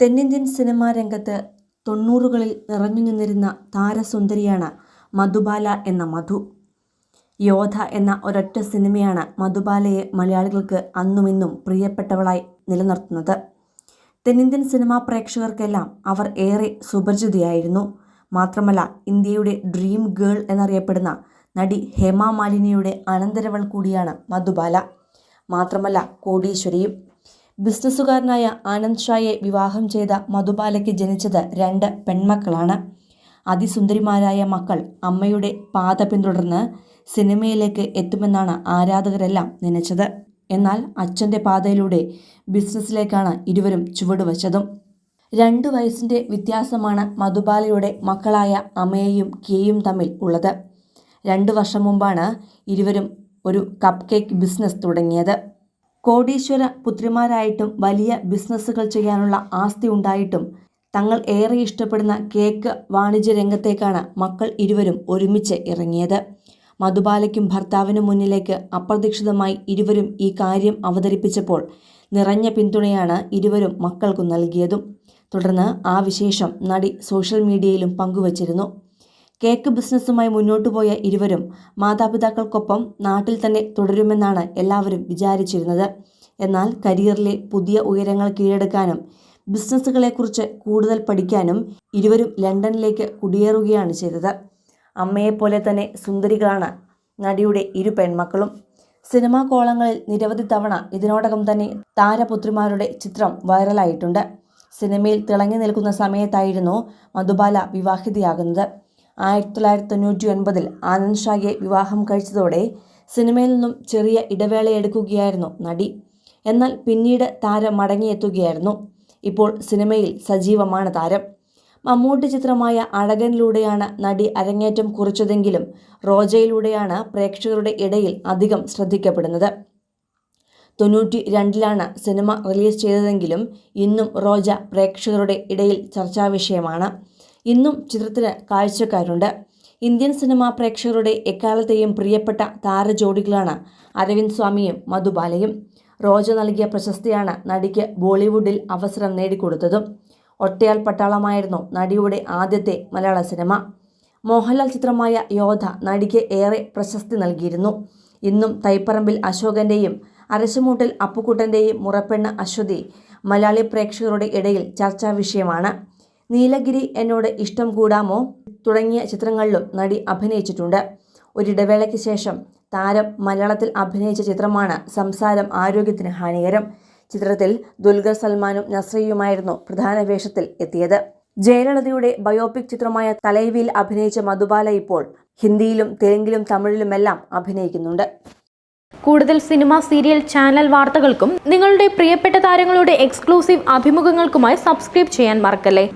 തെന്നിന്ത്യൻ സിനിമാ രംഗത്ത് തൊണ്ണൂറുകളിൽ നിറഞ്ഞു നിന്നിരുന്ന താരസുന്ദരിയാണ് മധുബാല എന്ന മധു. യോധ എന്ന ഒരൊറ്റ സിനിമയാണ് മധുബാലയെ മലയാളികൾക്ക് അന്നുമിന്നും പ്രിയപ്പെട്ടവളായി നിലനിർത്തുന്നത്. തെന്നിന്ത്യൻ സിനിമാ പ്രേക്ഷകർക്കെല്ലാം അവർ ഏറെ സുപരിചിതയായിരുന്നു. മാത്രമല്ല ഇന്ത്യയുടെ ഡ്രീം ഗേൾ എന്നറിയപ്പെടുന്ന നടി ഹേമ മാലിനിയുടെ അനന്തരവൾ കൂടിയാണ് മധുബാല. മാത്രമല്ല കോടീശ്വരിയും. ബിസിനസ്സുകാരനായ ആനന്ദ് ഷായെ വിവാഹം ചെയ്ത മധുബാലയ്ക്ക് ജനിച്ചത് രണ്ട് പെൺമക്കളാണ്. അതിസുന്ദരിമാരായ മക്കൾ അമ്മയുടെ പാത പിന്തുടർന്ന് സിനിമയിലേക്ക് എത്തുമെന്നാണ് ആരാധകരെല്ലാം നനച്ചത്. എന്നാൽ അച്ഛന്റെ പാതയിലൂടെ ബിസിനസ്സിലേക്കാണ് ഇരുവരും ചുവടുവച്ചതും. രണ്ടു വയസ്സിന്റെ വ്യത്യാസമാണ് മധുബാലയുടെ മക്കളായ അമയയും കെയും തമ്മിൽ ഉള്ളത്. രണ്ടു വർഷം മുമ്പാണ് ഇരുവരും ഒരു കപ്പ് കേക്ക് ബിസിനസ് തുടങ്ങിയത്. കോടീശ്വര പുത്രിമാരായിട്ടും വലിയ ബിസിനസ്സുകൾ ചെയ്യാനുള്ള ആസ്തി ഉണ്ടായിട്ടും തങ്ങൾ ഏറെ ഇഷ്ടപ്പെടുന്ന കേക്ക് വാണിജ്യ രംഗത്തേക്കാണ് മക്കൾ ഇരുവരും ഒരുമിച്ച് ഇറങ്ങിയത്. മധുബാലയ്ക്കും ഭർത്താവിനും മുന്നിലേക്ക് അപ്രതീക്ഷിതമായി ഇരുവരും ഈ കാര്യം അവതരിപ്പിച്ചപ്പോൾ നിറഞ്ഞ പിന്തുണയാണ് ഇരുവരും മക്കൾക്കു നൽകിയതും. തുടർന്ന് ആ വിശേഷം നടി സോഷ്യൽ മീഡിയയിലും പങ്കുവച്ചിരുന്നു. കേക്ക് ബിസിനസ്സുമായി മുന്നോട്ടു പോയ ഇരുവരും മാതാപിതാക്കൾക്കൊപ്പം നാട്ടിൽ തന്നെ തുടരുമെന്നാണ് എല്ലാവരും വിചാരിച്ചിരുന്നത്. എന്നാൽ കരിയറിലെ പുതിയ ഉയരങ്ങൾ കീഴടക്കാനും ബിസിനസ്സുകളെക്കുറിച്ച് കൂടുതൽ പഠിക്കാനും ഇരുവരും ലണ്ടനിലേക്ക് കുടിയേറുകയാണ് ചെയ്തത്. അമ്മയെപ്പോലെ തന്നെ സുന്ദരികളാണ് നടിയുടെ ഇരു പെൺമക്കളും. സിനിമാ കോളങ്ങളിൽ നിരവധി തവണ ഇതിനോടകം തന്നെ താരപുത്രിമാരുടെ ചിത്രം വൈറലായിട്ടുണ്ട്. സിനിമയിൽ തിളങ്ങി നിൽക്കുന്ന സമയത്തായിരുന്നു മധുബാല വിവാഹിതയാകുന്നത്. ആയിരത്തി തൊള്ളായിരത്തി തൊണ്ണൂറ്റി ഒൻപതിൽ ആനന്ദ് ഷായെ വിവാഹം കഴിച്ചതോടെ സിനിമയിൽ നിന്നും ചെറിയ ഇടവേളയെടുക്കുകയായിരുന്നു നടി. എന്നാൽ പിന്നീട് താരം മടങ്ങിയെത്തുകയായിരുന്നു. ഇപ്പോൾ സിനിമയിൽ സജീവമാണ് താരം. മമ്മൂട്ടി ചിത്രമായ അഴകനിലൂടെയാണ് നടി അരങ്ങേറ്റം കുറിച്ചതെങ്കിലും റോജയിലൂടെയാണ് പ്രേക്ഷകരുടെ ഇടയിൽ അധികം ശ്രദ്ധിക്കപ്പെടുന്നത്. തൊണ്ണൂറ്റി രണ്ടിലാണ് സിനിമ റിലീസ് ചെയ്തതെങ്കിലും ഇന്നും റോജ പ്രേക്ഷകരുടെ ഇടയിൽ ചർച്ചാവിഷയമാണ്. ഇന്നും ചിത്രത്തിന് കാഴ്ചക്കാരുണ്ട്. ഇന്ത്യൻ സിനിമാ പ്രേക്ഷകരുടെ എക്കാലത്തെയും പ്രിയപ്പെട്ട താരജോഡികളാണ് അരവിന്ദ് സ്വാമിയും മധുബാലയും റോജ നൽകിയ പ്രശസ്തിയാണ് നടിക്ക് ബോളിവുഡിൽ അവസരം നേടിക്കൊടുത്തതും. ഒട്ടയാൽ പട്ടാളമായിരുന്നു നടിയുടെ ആദ്യത്തെ മലയാള സിനിമ. മോഹൻലാൽ ചിത്രമായ യോധ നടിക്ക് ഏറെ പ്രശസ്തി നൽകിയിരുന്നു. ഇന്നും തൈപ്പറമ്പിൽ അശോകന്റെയും അരശമൂട്ടിൽ അപ്പുക്കുട്ടന്റെയും മുറപ്പെണ്ണ അശ്വതി മലയാളി പ്രേക്ഷകരുടെ ഇടയിൽ ചർച്ചാ വിഷയമാണ്. നീലഗിരി എന്നോട് ഇഷ്ടം കൂടാമോ? തുടങ്ങിയ ചിത്രങ്ങളിലും നടി അഭിനയിച്ചിട്ടുണ്ട്. ഒരിടവേളയ്ക്ക് ശേഷം താരം മലയാളത്തിൽ അഭിനയിച്ച ചിത്രമാണ് സംസാരം ആരോഗ്യത്തിന് ഹാനികരം. ചിത്രത്തിൽ ദുൽഖർ സൽമാനും നസ്രിയുമായിരുന്നു പ്രധാന വേഷത്തിൽ എത്തിയത്. ജയലളിതയുടെ ബയോപിക് ചിത്രമായ തലൈവിയിൽ അഭിനയിച്ച മധുബാല ഇപ്പോൾ ഹിന്ദിയിലും തെലുങ്കിലും തമിഴിലുമെല്ലാം അഭിനയിക്കുന്നുണ്ട്. കൂടുതൽ സിനിമ സീരിയൽ ചാനൽ വാർത്തകൾക്കും നിങ്ങളുടെ പ്രിയപ്പെട്ട താരങ്ങളുടെ എക്സ്ക്ലൂസീവ് അഭിമുഖങ്ങൾക്കുമായി സബ്സ്ക്രൈബ് ചെയ്യാൻ മറക്കല്ലേ?